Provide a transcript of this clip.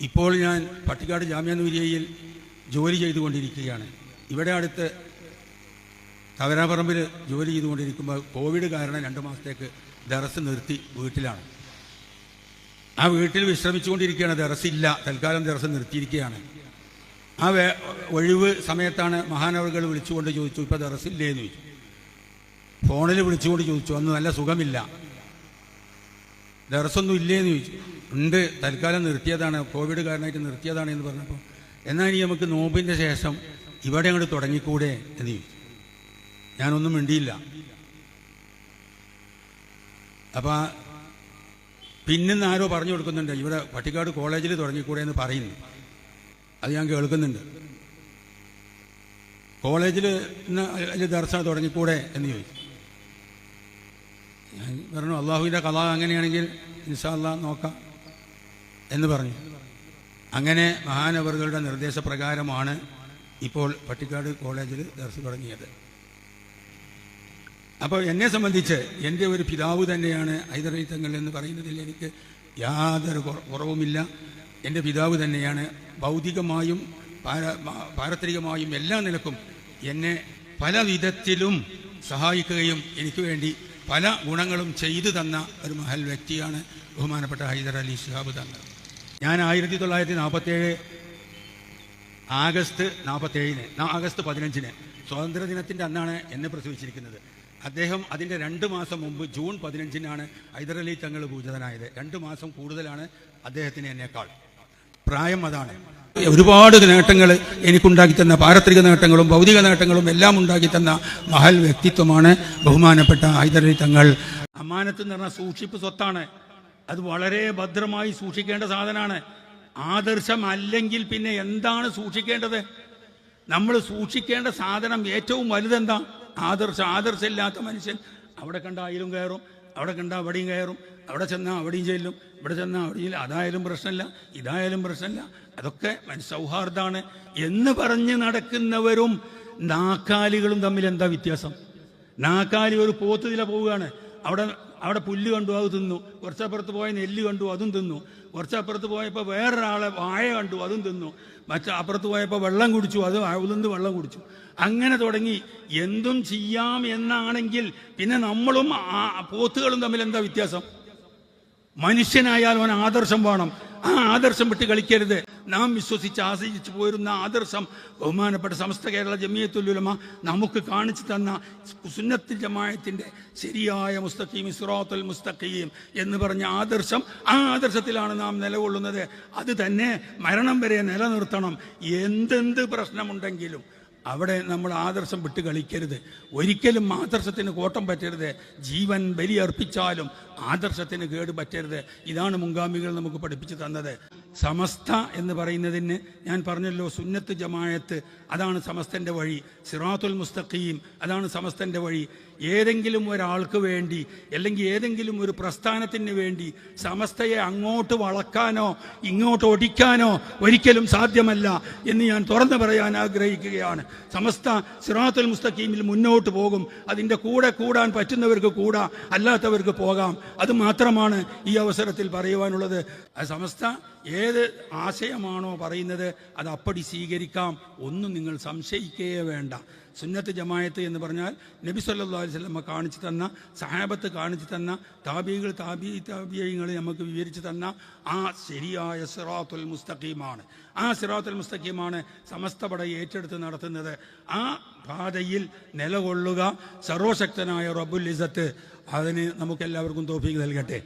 ഇപ്പോൾ ഞാൻ പട്ടിക്കാട് ജാമ്യ നൂരിയയിൽ ജോലി ചെയ്തുകൊണ്ടിരിക്കുകയാണ്. ഇവിടെ അടുത്ത് തവരാപറമ്പിൽ ജോലി ചെയ്തുകൊണ്ടിരിക്കുമ്പോൾ കോവിഡ് കാരണം രണ്ട് മാസത്തേക്ക് ദറസ് നിർത്തി വീട്ടിലാണ്. ആ വീട്ടിൽ വിശ്രമിച്ചുകൊണ്ടിരിക്കുകയാണ്. ദറസില്ല തൽക്കാലം ദറസ് നിർത്തിയിരിക്കുകയാണ്. ആ വേ ഒഴിവ് സമയത്താണ് മഹാനവറുകൾ വിളിച്ചുകൊണ്ട് ചോദിച്ചു ഇപ്പോൾ ദറസില്ലേ എന്ന് ചോദിച്ചു. ഫോണിൽ വിളിച്ചുകൊണ്ട് ചോദിച്ചു അന്ന് നല്ല സുഖമില്ല. ദറസൊന്നും ഇല്ലേന്ന്? ചോദിച്ചു. ഉണ്ട്. തൽക്കാലം നിർത്തിയതാണ്. കോവിഡ് കാരണമായിട്ട് നിർത്തിയതാണ് എന്ന് പറഞ്ഞപ്പോൾ എന്നാൽ ഇനി നമുക്ക് നോമ്പിന്റെ ശേഷം ഇവിടെ അങ്ങോട്ട് തുടങ്ങിക്കൂടെ എന്ന് ചോദിച്ചു. ഞാനൊന്നും മിണ്ടിയില്ല. അപ്പം പിന്നിന്ന് ആരോ പറഞ്ഞു കൊടുക്കുന്നുണ്ട്. ഇവിടെ പട്ടിക്കാട് കോളേജിൽ തുടങ്ങിക്കൂടെ എന്ന് പറയുന്നു. അത് ഞാൻ കേൾക്കുന്നുണ്ട്. കോളേജിൽ ഇന്ന് ദർശനം തുടങ്ങിക്കൂടെ എന്ന് ചോദിച്ചു. ഞാൻ പറഞ്ഞു അള്ളാഹുവിന്റെ കഥ അങ്ങനെയാണെങ്കിൽ ഇൻഷാല്ല നോക്കാം. എന്ന് പറഞ്ഞു. അങ്ങനെ മഹാനവറുകളുടെ നിർദ്ദേശപ്രകാരമാണ് ഇപ്പോൾ പട്ടിക്കാട് കോളേജിൽ ദർശനം തുടങ്ങിയത്. അപ്പോൾ എന്നെ സംബന്ധിച്ച് എന്റെ ഒരു പിതാവ് തന്നെയാണ് ഹൈദരലി തങ്ങൾ എന്ന് പറയുന്നതിൽ എനിക്ക് യാതൊരു കുറവുമില്ല. എന്റെ പിതാവ് തന്നെയാണ് ഭൗതികമായും പാരത്രികമായും എല്ലാ നിലക്കും എന്നെ പല വിധത്തിലും സഹായിക്കുകയും എനിക്ക് വേണ്ടി പല ഗുണങ്ങളും ചെയ്തു തന്ന ഒരു മഹൽ വ്യക്തിയാണ് ബഹുമാനപ്പെട്ട ഹൈദർ അലി ഷിഹാബ് തങ്ങൾ. ഞാൻ ആയിരത്തി തൊള്ളായിരത്തി നാൽപ്പത്തേഴ് ആഗസ്റ്റ് നാൽപ്പത്തേഴിന് ആഗസ്റ്റ് പതിനഞ്ചിന് സ്വാതന്ത്ര്യദിനത്തിന്റെ അന്നാണ് എന്നെ പ്രസവിച്ചിരിക്കുന്നത്. അദ്ദേഹം അതിന്റെ രണ്ട് മാസം മുമ്പ് ജൂൺ പതിനഞ്ചിനാണ് ഹൈദരലി തങ്ങൾ പൂജിതനായത്. രണ്ട് മാസം കൂടുതലാണ് അദ്ദേഹത്തിന് എന്നേക്കാൾ. പ്രായം അതാണ്. ഒരുപാട് നേട്ടങ്ങൾ എനിക്കുണ്ടാക്കി തന്ന പാരത്രിക നേട്ടങ്ങളും ഭൗതിക നേട്ടങ്ങളും എല്ലാം ഉണ്ടാക്കി തന്ന മഹൽ വ്യക്തിത്വമാണ് ബഹുമാനപ്പെട്ട ഹൈദരലി തങ്ങൾ. അമാനത്ത് എന്ന് സൂക്ഷിപ്പ് സ്വത്താണ്. അത് വളരെ ഭദ്രമായി സൂക്ഷിക്കേണ്ട സാധനമാണ് ആദർശം അല്ലെങ്കിൽ പിന്നെ എന്താണ് സൂക്ഷിക്കേണ്ടത്? നമ്മൾ സൂക്ഷിക്കേണ്ട സാധനം ഏറ്റവും വലുതെന്താ? ആദർശം ഇല്ലാത്ത മനുഷ്യൻ അവിടെ കണ്ട അയിലും കയറും അവിടെ കണ്ട അവിടെയും കയറും അവിടെ ചെന്നാൽ അവിടെയും ചെല്ലും ഇവിടെ ചെന്നാൽ അവിടെയും. അതായാലും പ്രശ്നമില്ല ഇതായാലും പ്രശ്നമില്ല. അതൊക്കെ സൗഹാർദ്ദമാണ്. എന്ന് പറഞ്ഞ് നടക്കുന്നവരും നാക്കാലികളും തമ്മിൽ എന്താ വ്യത്യാസം? നാക്കാലി ഒരു പോത്തുതില പോവുകയാണ്. അവിടെ അവിടെ പുല്ല് കണ്ടു അത് തിന്നു. കുറച്ചപ്പുറത്ത് പോയ നെല്ല് കണ്ടു അതും തിന്നു. കുറച്ചപ്പുറത്ത് പോയപ്പോൾ വേറൊരാളെ വായ കണ്ടു അതും തിന്നു. മറ്റേ അപ്പുറത്ത് പോയപ്പോൾ വെള്ളം കുടിച്ചു അത് അതിൽ വെള്ളം കുടിച്ചു. അങ്ങനെ തുടങ്ങി. എന്തും ചെയ്യാം എന്നാണെങ്കിൽ പിന്നെ നമ്മളും പോത്തുകളും തമ്മിൽ എന്താ വ്യത്യാസം? മനുഷ്യനായാൽ അവൻ ആദർശം വേണം. ആ ആദർശം വിട്ട് കളിക്കരുത്. നാം വിശ്വസിച്ച് ആശ്രയിച്ചു പോരുന്ന ആദർശം ബഹുമാനപ്പെട്ട സമസ്ത കേരള ജമിയത്തുലുലമ നമുക്ക് കാണിച്ചു തന്ന സുന്നത്തിൽ ജമായത്തിന്റെ ശരിയായ മുസ്തഖീം ഇസ്റാത്തുൽ മുസ്തഖീം എന്ന് പറഞ്ഞ ആദർശം ആ ആദർശത്തിലാണ് നാം നിലകൊള്ളുന്നത്. അത് തന്നെ മരണം വരെ നിലനിർത്തണം. എന്തെന്ത് പ്രശ്നമുണ്ടെങ്കിലും അവിടെ നമ്മൾ ആദർശം വിട്ട് കളിക്കരുത്. ഒരിക്കലും ആദർശത്തിന് കോട്ടം പറ്റരുത്. ജീവൻ ബലിയർപ്പിച്ചാലും ആദർശത്തിന് കേട് പറ്റരുത്. ഇതാണ് മുൻഗാമികൾ നമുക്ക് പഠിപ്പിച്ചു തന്നത്. സമസ്ത എന്ന് പറയുന്നതിന് ഞാൻ പറഞ്ഞല്ലോ സുന്നത്ത് ജമായത്ത് അതാണ് സമസ്തന്റെ വഴി. സിറാത്തുൽ മുസ്തഖീം അതാണ് സമസ്തന്റെ വഴി. ഏതെങ്കിലും ഒരാൾക്ക് വേണ്ടി അല്ലെങ്കിൽ ഏതെങ്കിലും ഒരു പ്രസ്ഥാനത്തിന് വേണ്ടി സമസ്തയെ അങ്ങോട്ട് വളക്കാനോ ഇങ്ങോട്ട് ഒടിക്കാനോ ഒരിക്കലും സാധ്യമല്ല എന്ന് ഞാൻ തുറന്നു പറയാൻ ആഗ്രഹിക്കുകയാണ്. സമസ്ത സിറാത്തുൽ മുസ്തഖീമിൽ മുന്നോട്ട് പോകും. അതിന്റെ കൂടെ കൂടാൻ പറ്റുന്നവർക്ക് കൂടാ അല്ലാത്തവർക്ക് പോകാം. അത് മാത്രമാണ് ഈ അവസരത്തിൽ പറയുവാനുള്ളത്. സമസ്ത ഏത് ആശയമാണോ പറയുന്നത് അത് അപ്പടി സ്വീകരിക്കാം. ഒന്നും നിങ്ങൾ സംശയിക്കുകയേ വേണ്ട. സുന്നത്ത് ജമായത്ത് എന്ന് പറഞ്ഞാൽ നബി അലൈഹി വസല്ലമ കാണിച്ചു തന്ന സഹാബത്ത് കാണിച്ചു തന്ന താബികൾ താബി താബിയങ്ങൾ നമുക്ക് വിവരിച്ചു തന്ന ആ ശരിയായ സിറാത്തുൽ മുസ്തഖീമാണ്. ആ സിറാത്തുൽ മുസ്തഖീമാണ് സമസ്ത പട ഏറ്റെടുത്ത് നടത്തുന്നത്. ആ പാതയിൽ നിലകൊള്ളുക സർവശക്തനായ റബുൽ ഇസത്ത് അതിന് നമുക്കെല്ലാവർക്കും തോഫീക്ക് നൽകട്ടെ.